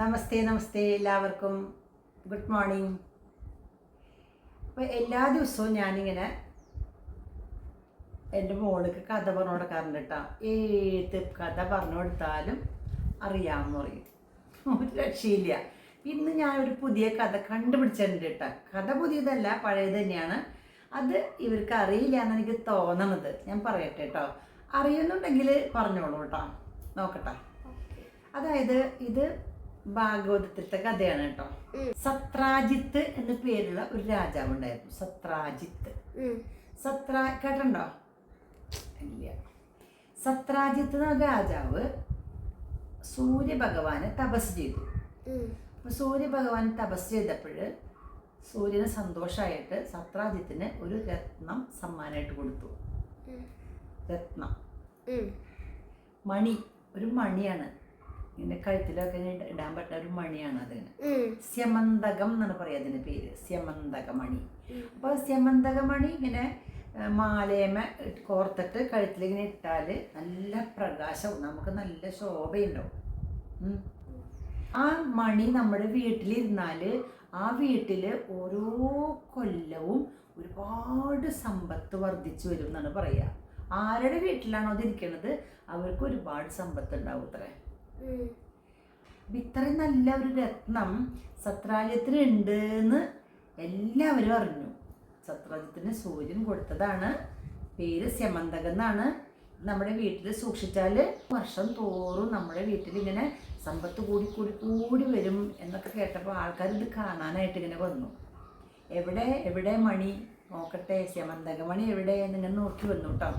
നമസ്തേ നമസ്തേ എല്ലാവർക്കും. Good morning അപ്പോൾ എല്ലാ ദിവസവും ഞാനിങ്ങനെ എന്റെ മോൾക്ക് കഥ പറഞ്ഞു കൊടുക്കാറുണ്ട് കേട്ടോ ഏത് കഥ പറഞ്ഞു കൊടുത്താലും അറിയാമെന്ന് പറയും. ഒരു രക്ഷയില്ല. ഇന്ന് ഞാൻ ഒരു പുതിയ കഥ കണ്ടുപിടിച്ചിട്ടുണ്ട് കേട്ടോ കഥ പുതിയതല്ല പഴയത് തന്നെയാണ്. അത് ഇവർക്ക് അറിയില്ല എന്ന് എനിക്ക് തോന്നണത്. ഞാൻ പറയട്ടെ കേട്ടോ അറിയുന്നുണ്ടെങ്കിൽ പറഞ്ഞോളൂ കേട്ടോ നോക്കട്ടെ. അതായത് ഇത് ഭാഗവതത്തിലത്തെ കഥയാണ് കേട്ടോ. സത്രാജിത്ത് എന്ന പേരുള്ള ഒരു രാജാവ് ഉണ്ടായിരുന്നു. സത്രാജിത്ത്. സത്രാ കേട്ടോ ഇല്ല. സത്രാജിത്ത് എന്ന രാജാവ് സൂര്യഭഗവാനെ തപസ് ചെയ്തു. അപ്പൊ സൂര്യഭഗവാൻ തപസ് ചെയ്തപ്പോൾ സൂര്യന് സന്തോഷമായിട്ട് സത്രാജിത്തിന് ഒരു രത്നം സമ്മാനമായിട്ട് കൊടുത്തു. രത്നം. മണി. ഒരു മണിയാണ്. ഇങ്ങനെ കഴുത്തിലൊക്കെ ഇടാൻ പറ്റുന്ന ഒരു മണിയാണ് അതിന് സ്യമന്തകം എന്നാണ് പറയുക അതിന്റെ പേര്. സ്യമന്തകമണി. അപ്പോൾ സ്യമന്തകമണി ഇങ്ങനെ മാലേമ കോർത്തിട്ട് കഴുത്തിൽ ഇങ്ങനെ ഇട്ടാൽ നല്ല പ്രകാശവും നമുക്ക് നല്ല ശോഭയുണ്ടാവും. ആ മണി നമ്മുടെ വീട്ടിലിരുന്നാൽ ആ വീട്ടിൽ ഓരോ കൊല്ലവും ഒരുപാട് സമ്പത്ത് വർദ്ധിച്ചു വരും എന്നാണ് പറയുക ആരുടെ വീട്ടിലാണോ അതിരിക്കണത് അവർക്ക് ഒരുപാട് സമ്പത്ത് ഉണ്ടാവും അത്രേ. ഇത്രയും നല്ല ഒരു രത്നം സത്രാജ്യത്തിന് ഉണ്ട് എന്ന് എല്ലാവരും അറിഞ്ഞു. സത്രാജ്യത്തിന് സൂര്യൻ കൊടുത്തതാണ്. പേര് സ്യമന്തകം എന്നാണ്. നമ്മുടെ വീട്ടിൽ സൂക്ഷിച്ചാൽ വർഷം തോറും നമ്മുടെ വീട്ടിൽ ഇങ്ങനെ സമ്പത്ത് കൂടി കൂടി കൂടി വരും എന്നൊക്കെ കേട്ടപ്പോൾ ആൾക്കാർ ഇത് കാണാനായിട്ട് ഇങ്ങനെ വന്നു. എവിടെ? എവിടെ മണി? നോക്കട്ടെ സ്യമന്തകമണി എവിടെ എന്നിങ്ങനെ നോക്കി വന്നു കേട്ടോ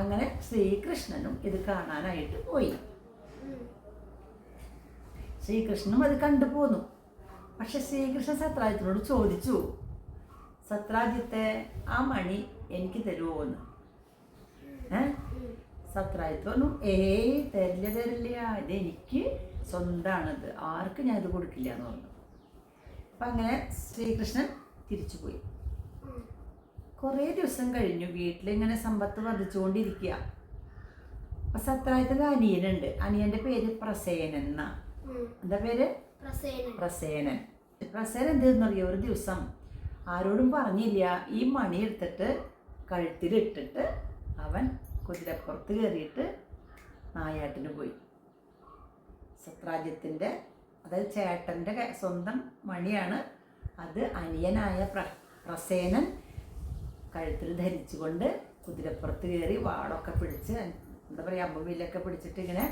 അങ്ങനെ ശ്രീകൃഷ്ണനും ഇത് കാണാനായിട്ട് പോയി. ശ്രീകൃഷ്ണനും അത് കണ്ടു പോന്നു. പക്ഷെ ശ്രീകൃഷ്ണൻ സത്രാജിത്തിനോട് ചോദിച്ചു സത്രാജിത്തെ ആ മണി എനിക്ക് തരുമോ എന്ന് ഏ? സത്രാജിത്ത് പറഞ്ഞു ഏയ് തരില്ല തരില്ല. ഇത് എനിക്ക് സ്വന്തമാണത് ആർക്കും ഞാൻ ഇത് കൊടുക്കില്ല എന്ന് പറഞ്ഞു. അപ്പം അങ്ങനെ ശ്രീകൃഷ്ണൻ തിരിച്ചു പോയി. കുറേ ദിവസം കഴിഞ്ഞു. വീട്ടിലിങ്ങനെ സമ്പത്ത് വർദ്ധിച്ചുകൊണ്ടിരിക്കുക അപ്പം സത്രാജിത്തിന്റെ അനിയനുണ്ട്. അനിയന്റെ പേര് പ്രസേനൻ എന്താ പേര്? പ്രസേനൻ. പ്രസേനൻ. എന്തെന്നറിയോ? ഒരു ദിവസം ആരോടും പറഞ്ഞില്ല. ഈ മണി എടുത്തിട്ട് കഴുത്തിലിട്ടിട്ട് അവൻ കുതിരപ്പുറത്ത് കയറിയിട്ട് നായാട്ടിന് പോയി. സത്രാജ്യത്തിന്റെ അതായത് ചേട്ടന്റെ സ്വന്തം മണിയാണ്. അത് അനിയനായ പ്ര പ്രസേനൻ കഴുത്തിൽ ധരിച്ചുകൊണ്ട് കുതിരപ്പുറത്ത് കയറി വാടൊക്കെ പിടിച്ച് എന്താ പറയുക അമ്പവിലൊക്കെ പിടിച്ചിട്ട് ഇങ്ങനെ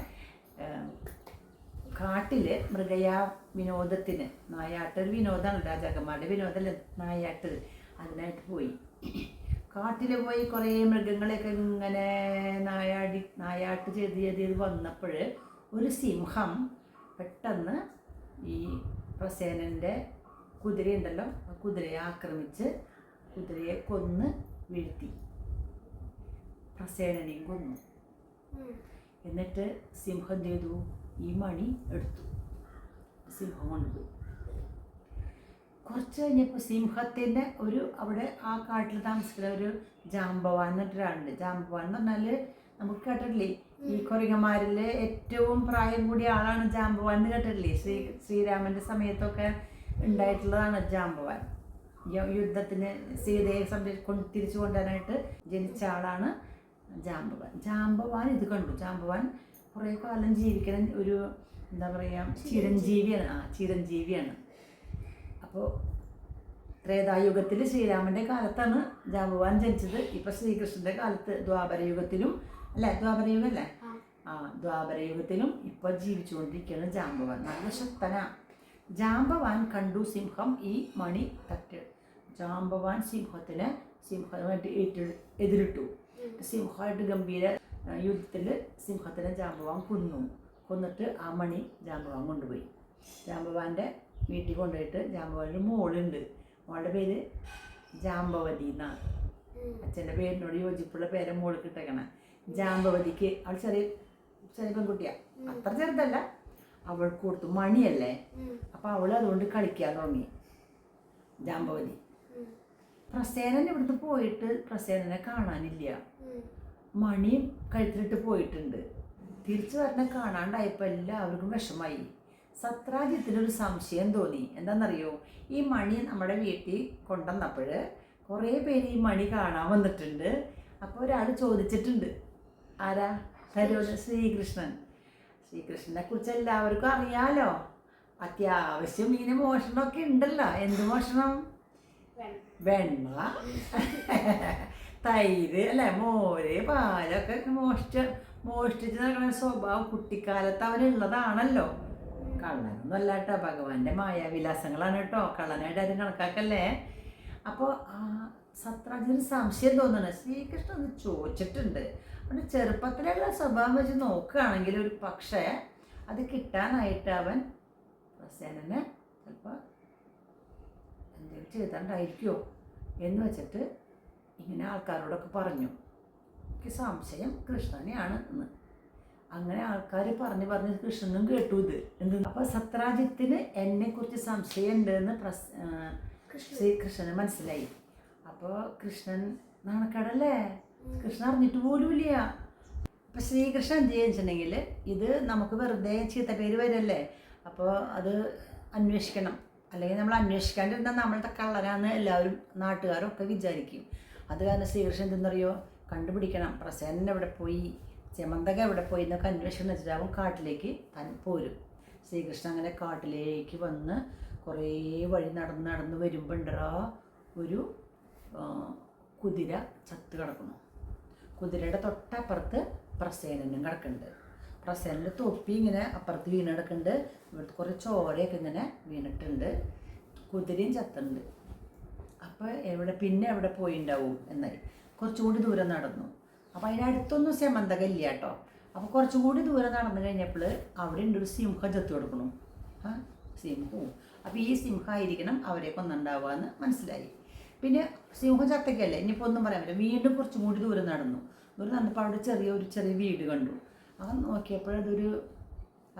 കാട്ടിൽ മൃഗയാ വിനോദത്തിന് നായാട്ട് ഒരു വിനോദമാണ് രാജാക്കന്മാരുടെ വിനോദമല്ല നായാട്ട് അതിനായിട്ട് പോയി. കാട്ടിൽ പോയി കുറേ മൃഗങ്ങളെയൊക്കെ ഇങ്ങനെ നായാടി നായാട്ട് ചെയ്ത് ചെയ്ത് ചെയ്ത് വന്നപ്പോൾ ഒരു സിംഹം പെട്ടെന്ന് ഈ പ്രസേനന്റെ കുതിരയുണ്ടല്ലോ ആ കുതിരയെ ആക്രമിച്ച് കുതിരയെ കൊന്ന് വീഴ്ത്തി. പ്രസേനനെയും കൊന്നു. എന്നിട്ട് സിംഹം ചെയ്തു? ഈ മണി എടുത്തു. സിംഹം കൊണ്ടു കുറച്ച് കഴിഞ്ഞപ്പോൾ സിംഹത്തിന്റെ ഒരു അവിടെ ആ കാട്ടിൽ താമസിക്കുന്ന ഒരു ജാമ്പവാൻ എന്നിട്ടൊരാളുണ്ട്. ജാമ്പവാൻ എന്ന് പറഞ്ഞാൽ നമുക്ക് കേട്ടിട്ടില്ലേ? ഈ കൊറിങ്ങന്മാരിൽ ഏറ്റവും പ്രായം കൂടിയ ആളാണ് ജാമ്പവാൻ എന്ന് കേട്ടിട്ടില്ലേ? ശ്രീ ശ്രീരാമന്റെ സമയത്തൊക്കെ ഉണ്ടായിട്ടുള്ളതാണ് ജാമ്പവാൻ യുദ്ധത്തിന് സീതയെ കൊണ്ട് തിരിച്ചു കൊണ്ടുവരാനായിട്ട് ജനിച്ച ആളാണ് ജാമ്പവാൻ ജാമ്പവാൻ ഇത് കണ്ടു. ജാമ്പവാൻ കുറേ കാലം ജീവിക്കണം ഒരു എന്താ പറയുക ചിരഞ്ജീവിയാണ് ആ ചിരഞ്ജീവിയാണ്. അപ്പോൾ ത്രേതായുഗത്തിൽ ശ്രീരാമന്റെ കാലത്താണ് ജാമ്പവാൻ ജനിച്ചത്. ഇപ്പം ശ്രീകൃഷ്ണന്റെ കാലത്ത് ദ്വാപരയുഗത്തിലും അല്ലേ? ദ്വാപരയുഗം അല്ലേ? ആ. ദ്വാപരയുഗത്തിലും ഇപ്പോൾ ജീവിച്ചുകൊണ്ടിരിക്കുകയാണ് ജാമ്പവാൻ. നല്ല ശക്തനാ. ജാമ്പവാൻ കണ്ടു സിംഹം ഈ മണി തട്ട്. ജാമ്പവാൻ സിംഹത്തിന് സിംഹമായിട്ട് ഏറ്റെടു എതിരിട്ടു. സിംഹമായിട്ട് ഗംഭീര യുദ്ധത്തിൽ സിംഹത്തിനെ ജാമ്പവാൻ കൊന്നു. കൊന്നിട്ട് ആ മണി ജാമ്പവാൻ കൊണ്ടുപോയി. ജാമ്പവാന്റെ വീട്ടിൽ കൊണ്ടുപോയിട്ട് ജാമ്പവാന്റെ മോളുണ്ട്. മോളുടെ പേര് ജാമ്പവതി എന്നാണ് അച്ഛന്റെ പേരിനോട് യോജിപ്പുള്ള പേരെ മോൾ കിട്ടേക്കണേ. ജാമ്പവതിക്ക് അവൾ ചെറിയ ചെറിയ പെൺകുട്ടിയാണ് അത്ര ചെറുതല്ല. അവൾക്ക് കൊടുത്തു മണിയല്ലേ. അപ്പോൾ അവൾ അതുകൊണ്ട് കളിക്കാൻ തുടങ്ങി. ജാമ്പവതി പ്രസേനൻ ഇവിടുന്ന് പോയിട്ട് പ്രസേനനെ കാണാനില്ല. മണിയും കഴുത്തിലിട്ട് പോയിട്ടുണ്ട്. തിരിച്ചു വരണ കാണാണ്ടായപ്പോൾ എല്ലാവർക്കും വിഷമായി. സത്രാജിത്തിനൊരു സംശയം തോന്നി. എന്താണെന്നറിയോ ഈ മണി നമ്മുടെ വീട്ടിൽ കൊണ്ടുവന്നപ്പോൾ കുറേ പേര് ഈ മണി കാണാൻ വന്നിട്ടുണ്ട്. അപ്പോൾ ഒരാൾ ചോദിച്ചിട്ടുണ്ട്. ആരാ? തരൂര് ശ്രീകൃഷ്ണൻ. ശ്രീകൃഷ്ണനെ കുറിച്ച് എല്ലാവർക്കും അറിയാലോ. അത്യാവശ്യം ഇങ്ങനെ മോഷണമൊക്കെ ഉണ്ടല്ലോ. എന്ത് മോഷണം? വെണ്ണ തൈര് അല്ലേ? മോര് പാലൊക്കെ മോഷ്ടിച്ച് മോഷ്ടിച്ച് നടക്കുന്ന സ്വഭാവം കുട്ടിക്കാലത്ത് അവനുള്ളതാണല്ലോ കള്ളനൊന്നും അല്ല കേട്ടോ. ഭഗവാന്റെ മായാവിലാസങ്ങളാണ് കേട്ടോ. കള്ളനായിട്ട് ആരും കണക്കാക്കല്ലേ? അപ്പോൾ സത്രാജിന് സംശയം തോന്നുന്നു. ശ്രീകൃഷ്ണൻ ഒന്ന് ചോദിച്ചിട്ടുണ്ട്. അവന്റെ ചെറുപ്പത്തിലുള്ള സ്വഭാവം വെച്ച് നോക്കുകയാണെങ്കിൽ ഒരു പക്ഷേ അത് കിട്ടാനായിട്ട് അവൻ പ്രസേനനെ ചിലപ്പോൾ എന്തെങ്കിലും ചെയ്താണ്ടായിരിക്കുമോ എന്ന് വെച്ചിട്ട് ഇങ്ങനെ ആൾക്കാരോടൊക്കെ പറഞ്ഞു. എനിക്ക് സംശയം കൃഷ്ണനെയാണ് എന്ന്. അങ്ങനെ ആൾക്കാർ പറഞ്ഞു പറഞ്ഞ് കൃഷ്ണനും കേട്ടു ഇത്. എന്ത് അപ്പോൾ സത്രാജിത്തിന് എന്നെക്കുറിച്ച് സംശയമുണ്ട് എന്ന് പ്രസ് ശ്രീകൃഷ്ണന് മനസ്സിലായി. അപ്പോൾ കൃഷ്ണൻ നാണക്കടല്ലേ? കൃഷ്ണൻ അറിഞ്ഞിട്ട് പോലുമില്ല അപ്പം ശ്രീകൃഷ്ണൻ എന്ത് ചെയ്യുന്നുണ്ടെങ്കിൽ ഇത് നമുക്ക് വെറുതെ ചീത്ത പേര് വരല്ലേ? അപ്പോൾ അത് അന്വേഷിക്കണം. അല്ലെങ്കിൽ നമ്മൾ അന്വേഷിക്കാണ്ടിരുന്നാൽ നമ്മളത്തെ കള്ളരാന്ന് എല്ലാവരും നാട്ടുകാരും ഒക്കെ വിചാരിക്കും. അത് കാരണം ശ്രീകൃഷ്ണൻ എന്തെന്നറിയോ? കണ്ടുപിടിക്കണം. പ്രസേനൻ എവിടെ പോയി? ചെമന്തക എവിടെ പോയി എന്നൊക്കെ അന്വേഷണം വെച്ചിട്ടാവും കാട്ടിലേക്ക് തൻ പോരും. ശ്രീകൃഷ്ണൻ അങ്ങനെ കാട്ടിലേക്ക് വന്ന് കുറേ വഴി നടന്ന് നടന്ന് വരുമ്പോണ്ടോ ഒരു കുതിര ചത്ത് കിടക്കുന്നു. കുതിരയുടെ തൊട്ടപ്പുറത്ത് പ്രസേനനും കിടക്കുന്നുണ്ട്. പ്രസേനന്റെ തൊപ്പി ഇങ്ങനെ അപ്പുറത്ത് വീണ് കിടക്കുന്നുണ്ട്. ഇവിടുത്തെ കുറേ ചോരയൊക്കെ ഇങ്ങനെ വീണിട്ടുണ്ട്. കുതിരയും ചത്തുണ്ട് അപ്പോൾ എവിടെ പിന്നെ എവിടെ പോയിണ്ടാവും എന്നായി കുറച്ചുകൂടി ദൂരം നടന്നു. അപ്പോൾ അതിനടുത്തൊന്നും സെമന്തക ഇല്ല കേട്ടോ അപ്പോൾ കുറച്ചുകൂടി ദൂരം നടന്നു കഴിഞ്ഞപ്പോൾ അവിടെ ഉണ്ട് ഒരു സിംഹ ചത്തു കൊടുക്കണം ആ സിംഹവും. അപ്പോൾ ഈ സിംഹ ആയിരിക്കണം അവരെ കൊന്നുണ്ടാവുക എന്ന് മനസ്സിലായി. പിന്നെ സിംഹ ചത്തക്കല്ലേ ഇനിയിപ്പോൾ ഒന്നും പറയാൻ പറ്റില്ല. വീണ്ടും കുറച്ചും കൂടി ദൂരം നടന്നു. ദൂരം നടന്നപ്പോൾ അവിടെ ചെറിയ ഒരു ചെറിയ വീട് കണ്ടു. അത് നോക്കിയപ്പോഴതൊരു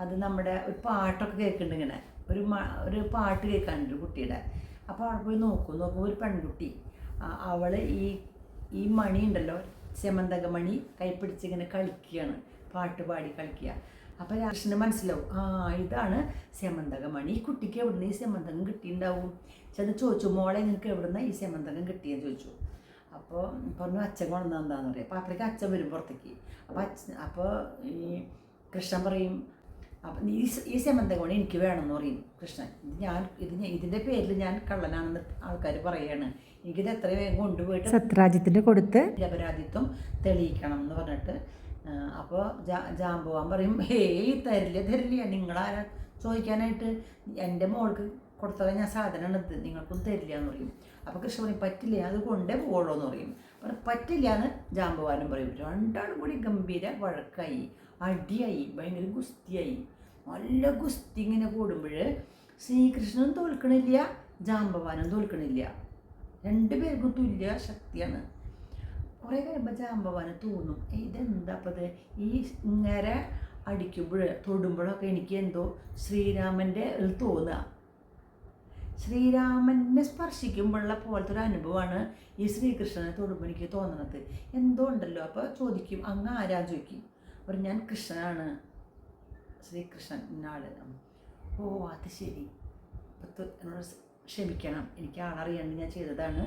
അത് നമ്മുടെ ഒരു പാട്ടൊക്കെ കേൾക്കുന്നുണ്ട് ഇങ്ങനെ. ഒരു ഒരു പാട്ട് കേൾക്കാനുണ്ട് കുട്ടിയുടെ. അപ്പോൾ അവിടെ പോയി നോക്കും. നോക്കുമ്പോൾ ഒരു പെൺകുട്ടി. അവൾ ഈ ഈ മണി ഉണ്ടല്ലോ ചെമന്തക മണി കൈപ്പിടിച്ച് ഇങ്ങനെ കളിക്കുകയാണ്. പാട്ട് പാടി കളിക്കുക. അപ്പോൾ രാകൃഷ്ണന് മനസ്സിലാവും ആ ഇതാണ് ചെമന്തക മണി ഈ കുട്ടിക്ക് എവിടുന്ന് ഈ സെമന്തകം കിട്ടിയിട്ടുണ്ടാവും? ചെന്ന് ചോദിച്ചു മോളെ നിനക്ക് എവിടുന്ന് ഈ സെമന്തകം കിട്ടിയെന്ന് ചോദിച്ചു. അപ്പോൾ പറഞ്ഞു അച്ഛൻ കൊണ്ടുവന്ന എന്താണെന്ന് പറയും അപ്പോൾ അപ്പോഴേക്ക് അച്ഛൻ വരും പുറത്തേക്ക്. അപ്പോൾ അച്ഛൻ അപ്പോൾ ഈ കൃഷ്ണൻ പറയും അപ്പം ഈ ഈ ഈ കൊണ്ട് എനിക്ക് വേണമെന്ന് പറയും കൃഷ്ണൻ. ഇത് ഞാൻ ഇത് ഇതിന്റെ പേരിൽ ഞാൻ കള്ളനാണെന്ന് ആൾക്കാർ പറയാണ്. എനിക്കിത് എത്ര വേഗം കൊണ്ടുപോയിട്ട് സത്രാജിത്തിന് കൊടുത്ത് നിരപരാധിത്വം തെളിയിക്കണം എന്ന് പറഞ്ഞിട്ട് അപ്പോൾ ജാ ജാമ്പവാൻ പറയും ഹേയ് തരില്ല തരില്ല നിങ്ങളാരാ ചോദിക്കാനായിട്ട്? എന്റെ മോൾക്ക് കൊടുത്തത് ഞാൻ സാധനമാണ് ഇത് നിങ്ങൾക്കും തരില്ല എന്ന് പറയും. അപ്പോൾ കൃഷ്ണ പറയും പറ്റില്ല അത് കൊണ്ടേ പോകുള്ളൂ എന്ന് പറയും. അപ്പം പറ്റില്ല എന്ന് ജാമ്പവാനും പറയും. രണ്ടാളും കൂടി ഗംഭീര വഴക്കായി അടിയായി ഭയങ്കര ഗുസ്തിയായി. നല്ല ഗുസ്തി ഇങ്ങനെ കൂടുമ്പോൾ ശ്രീകൃഷ്ണനും തോൽക്കണില്ല ജാമ്പവാനും തോൽക്കണില്ല. രണ്ടുപേർക്കും തുല്യ ശക്തിയാണ്. കുറേ കഴിയുമ്പോൾ ജാമ്പവാന് തോന്നും "ഏയ് ഇതെന്താ അപ്പത് ഈ ഇങ്ങനെ അടിക്കുമ്പോൾ തൊടുമ്പോഴൊക്കെ എനിക്ക് എന്തോ ശ്രീരാമന്റെ തോന്നുക ശ്രീരാമനെ സ്പർശിക്കുമ്പോഴുള്ള പോലത്തെ ഒരു അനുഭവമാണ് ഈ ശ്രീകൃഷ്ണനെ തൊടുമ്പോൾ എനിക്ക് തോന്നണത്. എന്തോ ഉണ്ടല്ലോ അപ്പോൾ ചോദിക്കും അങ്ങ് ആരാ? ചോദിക്കും. അപ്പോൾ ഞാൻ കൃഷ്ണനാണ്. ശ്രീകൃഷ്ണൻ ഇന്നാൾ ഓ അത് ശരി. എന്നോട് ക്ഷമിക്കണം. എനിക്ക് ആളറിയാണ്ട് ഞാൻ ചെയ്തതാണ്.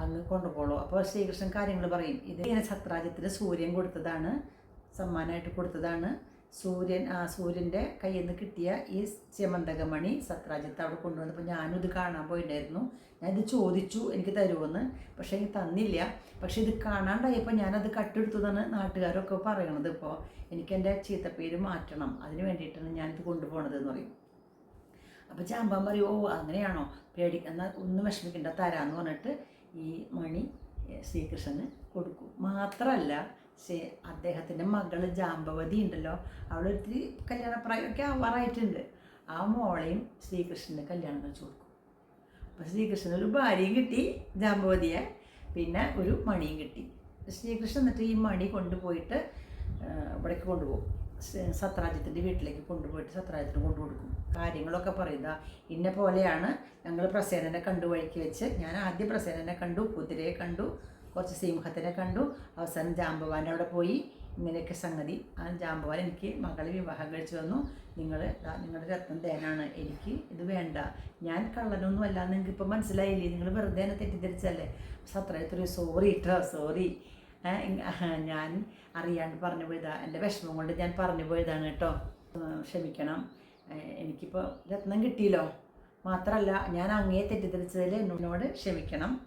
അങ്ങ് കൊണ്ടുപോളൂ അപ്പോൾ ശ്രീകൃഷ്ണൻ കാര്യങ്ങൾ പറയും. ഇത് ഇങ്ങനെ സത്രാജ്യത്തിന് സൂര്യൻ കൊടുത്തതാണ്. സമ്മാനമായിട്ട് കൊടുത്തതാണ്. സൂര്യൻ ആ സൂര്യന്റെ കയ്യിൽ നിന്ന് കിട്ടിയ ഈ ചെമന്തകമണി സത്രാജിത്ത് അവിടെ കൊണ്ടുവന്നപ്പോൾ ഞാനും ഇത് കാണാൻ പോയിട്ടുണ്ടായിരുന്നു ഞാനിത് ചോദിച്ചു എനിക്ക് തരുമെന്ന് പക്ഷേ എനിക്ക് തന്നില്ല. പക്ഷേ ഇത് കാണാണ്ടായപ്പോൾ ഞാനത് കട്ടെടുത്തതാണ് നാട്ടുകാരൊക്കെ പറയണത്. ഇപ്പോൾ എനിക്ക് എന്റെ ചീത്തപ്പേര് മാറ്റണം. അതിന് വേണ്ടിയിട്ടാണ് ഞാനിത് കൊണ്ടുപോകണത് എന്ന് പറയും. അപ്പോൾ ചാമ്പാൻ പറയും ഓ അങ്ങനെയാണോ? പേടി. എന്നാൽ ഒന്നും വിഷമിക്കണ്ട തരാമെന്ന് പറഞ്ഞിട്ട് ഈ മണി ശ്രീകൃഷ്ണന് കൊടുക്കും. മാത്രമല്ല ശ്രീ അദ്ദേഹത്തിന്റെ മകൾ ജാമ്പവതി ഉണ്ടല്ലോ അവളൊത്തിരി കല്യാണപ്രായമൊക്കെ ആവാറായിട്ടുണ്ട്. ആ മോളെയും ശ്രീകൃഷ്ണന് കല്യാണം കഴിച്ചു കൊടുക്കും. അപ്പോൾ ശ്രീകൃഷ്ണന് ഒരു ഭാര്യയും കിട്ടി ജാമ്പവതിയെ. പിന്നെ ഒരു മണിയും കിട്ടി. ശ്രീകൃഷ്ണൻ എന്നിട്ട് ഈ മണി കൊണ്ടുപോയിട്ട് ഇവിടേക്ക് കൊണ്ടുപോകും. സ- സത്രാജ്യത്തിന്റെ വീട്ടിലേക്ക് കൊണ്ടുപോയിട്ട് സത്രാജ്യത്തിന് കൊണ്ടു കൊടുക്കും. കാര്യങ്ങളൊക്കെ പറയുക ഇന്ന പോലെയാണ് ഞങ്ങൾ പ്രസേനനെ കണ്ടു വഴിക്ക് വെച്ച്. ഞാൻ ആദ്യം പ്രസേനനെ കണ്ടു കുതിരയെ കണ്ടു കുറച്ച് സിംഹത്തിനെ കണ്ടു. അവസാനം ജാമ്പവാന്റെ അവിടെ പോയി. ഇങ്ങനെയൊക്കെ സംഗതി. ആ ജാമ്പവാൻ എനിക്ക് മകളെ വിവാഹം കഴിച്ചു വന്നു നിങ്ങൾ നിങ്ങളുടെ രത്നം തേനാണ്. എനിക്ക് ഇത് വേണ്ട. ഞാൻ കള്ളനൊന്നും അല്ല നിങ്ങൾക്ക് ഇപ്പം മനസ്സിലായില്ലേ? നിങ്ങൾ വെറുതെ എന്നെ തെറ്റിദ്ധരിച്ചല്ലേ സത്രയത്തൊരു സോറി കേട്ടോ സോറി ഞാൻ അറിയാണ്ട് പറഞ്ഞു പോയതാ. എന്റെ വിഷമം കൊണ്ട് ഞാൻ പറഞ്ഞു പോയതാണ് കേട്ടോ. ക്ഷമിക്കണം. എനിക്കിപ്പോൾ രത്നം കിട്ടിയല്ലോ. മാത്രമല്ല ഞാൻ അങ്ങേ തെറ്റിദ്ധരിച്ചതിൽ എന്നോട് ക്ഷമിക്കണം.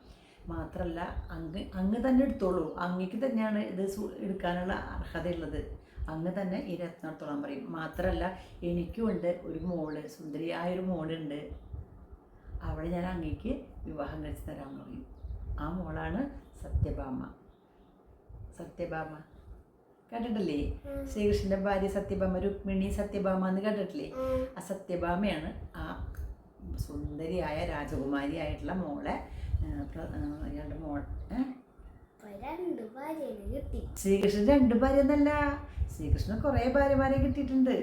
മാത്രമല്ല അങ്ങ് അങ്ങ് തന്നെ എടുത്തോളൂ. അങ്ങക്ക് തന്നെയാണ് ഇത് എടുക്കാനുള്ള അർഹതയുള്ളത്. അങ്ങ് തന്നെ ഈ രത്നം എടുത്തോളാൻ പറയും. മാത്രമല്ല എനിക്കും ഉണ്ട് ഒരു മോൾ സുന്ദരിയായ ഒരു മോളുണ്ട്. അവളെ ഞാൻ അങ്ങേക്ക് വിവാഹം കഴിച്ച് തരാൻ പറയും. ആ മോളാണ് സത്യഭാമ. സത്യഭാമ. കേട്ടിട്ടില്ലേ? ശ്രീകൃഷ്ണന്റെ ഭാര്യ സത്യഭാമ രുക്മിണി സത്യഭാമ എന്ന് കേട്ടിട്ടില്ലേ? ആ സത്യഭാമയാണ് ആ സുന്ദരിയായ രാജകുമാരി ആയിട്ടുള്ള മോളെ അയാളുടെ മോൾ ശ്രീകൃഷ്ണൻ രണ്ട് ഭാര്യ എന്നല്ല ശ്രീകൃഷ്ണൻ കുറേ ഭാര്യമാരെ കിട്ടിയിട്ടുണ്ട്.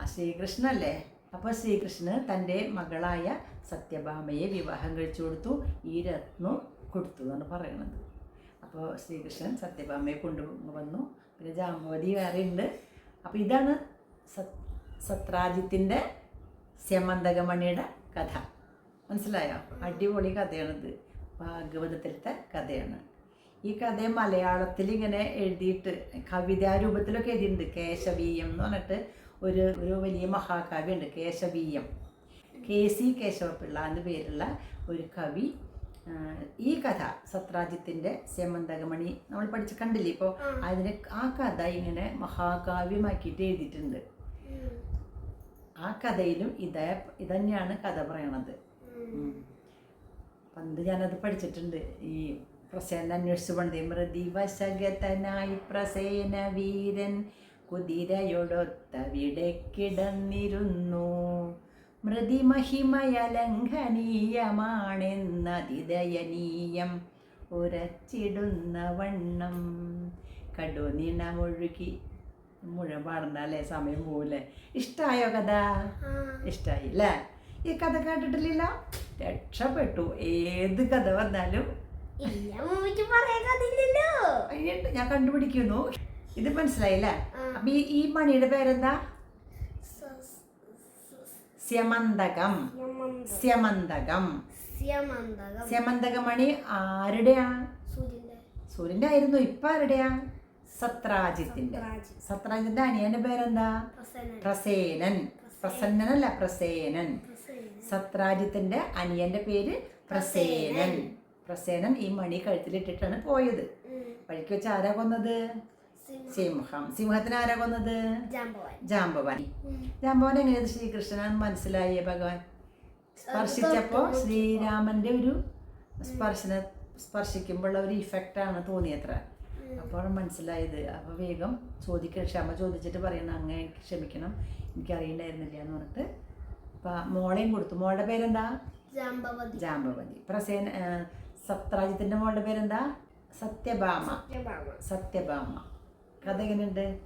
ആ ശ്രീകൃഷ്ണല്ലേ അപ്പോൾ ശ്രീകൃഷ്ണന് തന്റെ മകളായ സത്യഭാമയെ വിവാഹം കഴിച്ചു കൊടുത്തു ഈ രത്നം കൊടുത്തു എന്നാണ് പറയണത്. അപ്പോൾ ശ്രീകൃഷ്ണൻ സത്യഭാമയെ കൊണ്ടുവന്നു പിന്നെ ജാമ്പവതി വേറെ ഉണ്ട്. അപ്പോൾ ഇതാണ് സത് സത്രാജിത്തിന്റെ സ്യമന്തകമണിയുടെ കഥ. മനസ്സിലായോ? അടിപൊളി കഥയാണിത്. ഭാഗവതത്തിലത്തെ കഥയാണ്. ഈ കഥയെ മലയാളത്തിൽ ഇങ്ങനെ എഴുതിയിട്ട് കവിതാ രൂപത്തിലൊക്കെ എഴുതിയിട്ടുണ്ട്. കേശവീയം എന്ന് പറഞ്ഞിട്ട് ഒരു ഒരു വലിയ മഹാകാവ്യമുണ്ട്. കേശവീയം. കെ സി കേശവപിള്ള എന്ന് പേരുള്ള ഒരു കവി ഈ കഥ സത്രാജിത്തിന്റെ സ്യമന്തകമണി നമ്മൾ പഠിച്ച് കണ്ടില്ലേ? ഇപ്പോൾ അതിന് ആ കഥ ഇങ്ങനെ മഹാകാവ്യമാക്കിയിട്ട് എഴുതിയിട്ടുണ്ട്. ആ കഥയിലും ഇതേ ഇതന്നെയാണ് കഥ പറയണത്. പണ്ട് ഞാനത് പഠിച്ചിട്ടുണ്ട്. ഈ പ്രസേന അന്വേഷിച്ചു പണ്ട് മൃതിവശഗതനായി പ്രസേന വീരൻ കുതിരയൊടൊത്തവിടെ കിടന്നിരുന്നു മൃതിമഹിമയലംഘനീയമാണെന്നതിദയനീയം ഉരച്ചിടുന്ന വണ്ണം. കടുനിണമൊഴുകി മുഴുവൻ പാടണ്ടല്ലേ സമയം പോവില്ലേ? ഇഷ്ടായോ കഥ? ഇഷ്ടായി അല്ലേ? ഈ കഥ കേട്ടിട്ടില്ല? രക്ഷപ്പെട്ടു. ഏത് കഥ വന്നാലും. ഞാൻ കണ്ടുപിടിക്കുന്നു. ഇത് മനസ്സിലായില്ലേ? അപ്പൊ ഈ മണിയുടെ പേരെന്താ? സ്യമന്തകം. സ്യമന്തകം. സ്യമന്തകം. സ്യമന്തകമണി ആരുടെയാ? സൂര്യന്റെ ആയിരുന്നു. ഇപ്പൊ ആരുടെയാ? സത്രാജിത്തിന്റെ സത്രാജിത്ത്. സത്രാജിത്തിന്റെ അനിയന്റെ പേരെന്താ? പ്രസേനൻ. പ്രസന്നനല്ല പ്രസേനൻ. സത്രാജിത്തിന്റെ അനിയന്റെ പേര് പ്രസേനൻ. പ്രസേനൻ. ഈ മണി കഴുത്തിലിട്ടിട്ടാണ് പോയത്. വഴിക്ക് വെച്ച് ആരാ കൊന്നത്? സിംഹ. സിംഹം സിംഹത്തിന് ആരാ കൊന്നത്? ജാമ്പവാൻ ജാമ്പവാൻ എങ്ങനെയാണ് ശ്രീകൃഷ്ണൻ? എങ്ങനെയത് മനസ്സിലായി ഭഗവാൻ? സ്പർശിച്ചപ്പോ ശ്രീരാമന്റെ ഒരു സ്പർശന സ്പർശിക്കുമ്പോഴുള്ള ഒരു ഇഫക്റ്റ് ഇഫക്റ്റാണ് തോന്നിയത്ര അപ്പോൾ മനസ്സിലായത്. അപ്പോൾ വേഗം ചോദിക്കണം ക്ഷമ ചോദിച്ചിട്ട് പറയണം. അങ്ങനെ ക്ഷമിക്കണം. എനിക്കറിയണ്ടായിരുന്നില്ല എന്ന് പറഞ്ഞിട്ട്. അപ്പം മോളെയും കൊടുത്തു. മോളുടെ പേരെന്താ? ജാമ്പവതി ജാമ്പവതി പ്രസേന സത്രാജിത്തിന്റെ മോളുടെ പേരെന്താ? സത്യഭാമ. സത്യഭാമ. സത്യഭാമ. കഥ എങ്ങനെയുണ്ട്?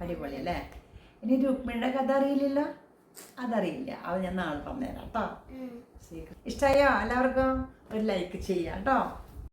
അടിപൊളി അല്ലേ? ഇനി രുക്മിണിയുടെ കഥ അറിയില്ലല്ലോ? അതറിയില്ല. അത് ഞാൻ നാളെ പറഞ്ഞുതരാം കേട്ടോ. ഇഷ്ടമായോ എല്ലാവർക്കും? ഒരു ലൈക്ക് ചെയ്യാം കേട്ടോ.